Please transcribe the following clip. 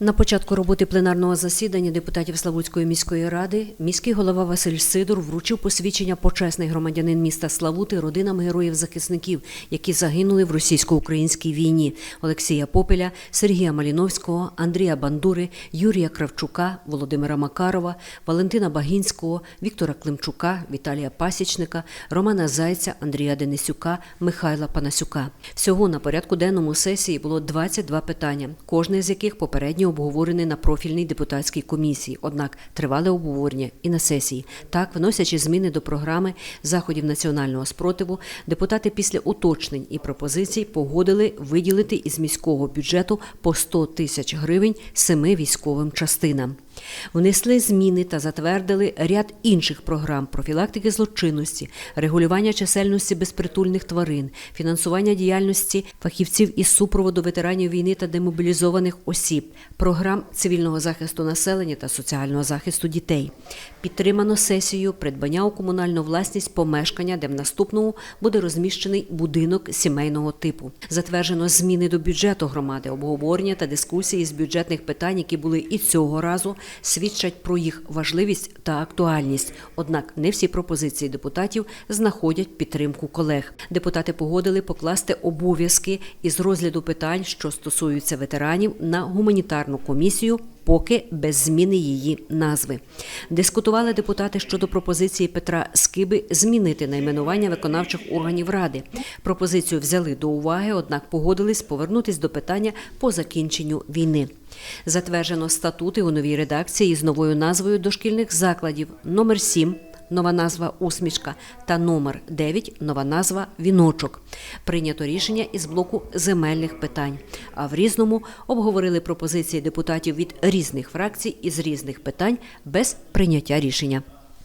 На початку роботи пленарного засідання депутатів Славутської міської ради міський голова Василь Сидор вручив посвідчення почесний громадянин міста Славути родинам героїв-захисників, які загинули в російсько-українській війні Олексія Попеля, Сергія Маліновського, Андрія Бандури, Юрія Кравчука, Володимира Макарова, Валентина Багінського, Віктора Климчука, Віталія Пасічника, Романа Зайця, Андрія Денисюка, Михайла Панасюка. Всього на порядку денному сесії було 22 питання, кожне з яких попередньо обговорене на профільній депутатській комісії. Однак тривали обговорення і на сесії. Так, вносячи зміни до програми заходів національного спротиву, депутати після уточнень і пропозицій погодили виділити із міського бюджету по 100 тисяч гривень семи військовим частинам. Внесли зміни та затвердили ряд інших програм профілактики злочинності, регулювання чисельності безпритульних тварин, фінансування діяльності фахівців із супроводу ветеранів війни та демобілізованих осіб, програм цивільного захисту населення та соціального захисту дітей. Підтримано сесію придбання у комунальну власність помешкання, де в наступному буде розміщений будинок сімейного типу. Затверджено зміни до бюджету громади, обговорення та дискусії з бюджетних питань, які були і цього разу, свідчать про їх важливість та актуальність. Однак не всі пропозиції депутатів знаходять підтримку колег. Депутати погодили покласти обов'язки із розгляду питань, що стосуються ветеранів, на гуманітарну комісію. Поки без зміни її назви дискутували депутати щодо пропозиції Петра Скиби змінити найменування виконавчих органів ради. Пропозицію взяли до уваги, однак погодились повернутись до питання по закінченню війни. Затверджено статути у новій редакції з новою назвою дошкільних закладів номер 7 Нова назва усмішка та номер 9 нова назва віночок. Прийнято рішення із блоку земельних питань. А в різному обговорили пропозиції депутатів від різних фракцій із різних питань без прийняття рішення.